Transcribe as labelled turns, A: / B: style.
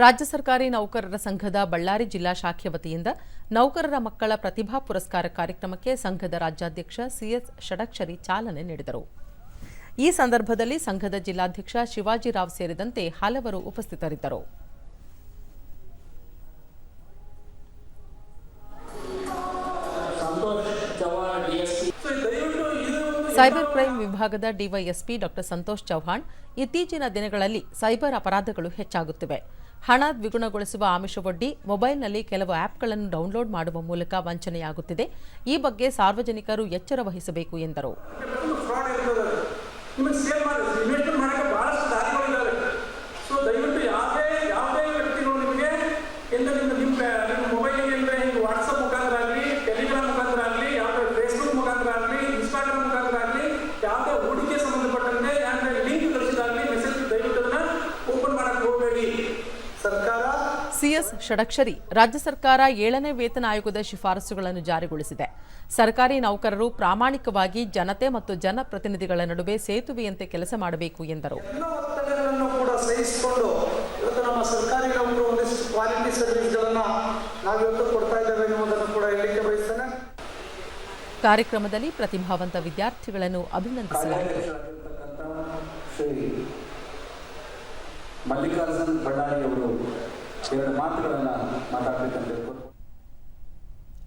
A: ರಾಜ್ಯ ಸರ್ಕಾರಿ ನೌಕರರ ಸಂಘದ ಬಳ್ಳಾರಿ ಜಿಲ್ಲಾ ಶಾಖೆ ವತಿಯಿಂದ ನೌಕರರ ಮಕ್ಕಳ ಪ್ರತಿಭಾ ಪುರಸ್ಕಾರ ಕಾರ್ಯಕ್ರಮಕ್ಕೆ ಸಂಘದ ರಾಜ್ಯಾಧ್ಯಕ್ಷ ಸಿಎಸ್ ಷಡಕ್ಷರಿ ಚಾಲನೆ ನೀಡಿದರು. ಈ ಸಂದರ್ಭದಲ್ಲಿ ಸಂಘದ ಜಿಲ್ಲಾಧ್ಯಕ್ಷ ಶಿವಾಜಿರಾವ್ ಸೇರಿದಂತೆ ಹಲವರು ಉಪಸ್ಥಿತರಿದ್ದರು.
B: ಸಂತೋಷ್
A: ಸೈಬರ್ ಕ್ರೈಂ ವಿಭಾಗದ ಡಿವೈಎಸ್ಪಿ ಡಾಕ್ಟರ್ ಸಂತೋಷ್ ಚೌಹಾಣ್ ಇತ್ತೀಚಿನ ದಿನಗಳಲ್ಲಿ ಸೈಬರ್ ಅಪರಾಧಗಳು ಹೆಚ್ಚಾಗುತ್ತಿವೆ. ಹಣ ದ್ವಿಗುಣಗೊಳಿಸುವ ಆಮಿಷವೊಡ್ಡಿ ಮೊಬೈಲ್ನಲ್ಲಿ ಕೆಲವು ಆ್ಯಪ್ಗಳನ್ನು ಡೌನ್ಲೋಡ್ ಮಾಡುವ ಮೂಲಕ ವಂಚನೆಯಾಗುತ್ತಿದೆ. ಈ ಬಗ್ಗೆ ಸಾರ್ವಜನಿಕರು ಎಚ್ಚರ ವಹಿಸಬೇಕು ಎಂದರು.
C: Fraud
A: CS Shadakshari. ರಾಜ್ಯ ಸರ್ಕಾರ ಏಳನೇ ವೇತನ ಆಯೋಗದ ಶಿಫಾರಸುಗಳನ್ನು ಜಾರಿಗೊಳಿಸಿದೆ. ಸರ್ಕಾರಿ ನೌಕರರು ಪ್ರಾಮಾಣಿಕವಾಗಿ ಜನತೆ ಮತ್ತು ಜನಪ್ರತಿನಿಧಿಗಳ ನಡುವೆ ಸೇತುವೆಯಂತೆ ಕೆಲಸ ಮಾಡಬೇಕು ಎಂದರು. ಕಾರ್ಯಕ್ರಮದಲ್ಲಿ ಪ್ರತಿಭಾವಂತ ವಿದ್ಯಾರ್ಥಿಗಳನ್ನು ಅಭಿನಂದಿಸಲಾಯಿತು
D: ಮಲ್ಲಿಕಾರ್ಜುನ್ ಬಳ್ಳಾರಿ ಅವರು ಎರಡು ಮಾತುಗಳನ್ನು ಮಾತಾಡಬೇಕಂತ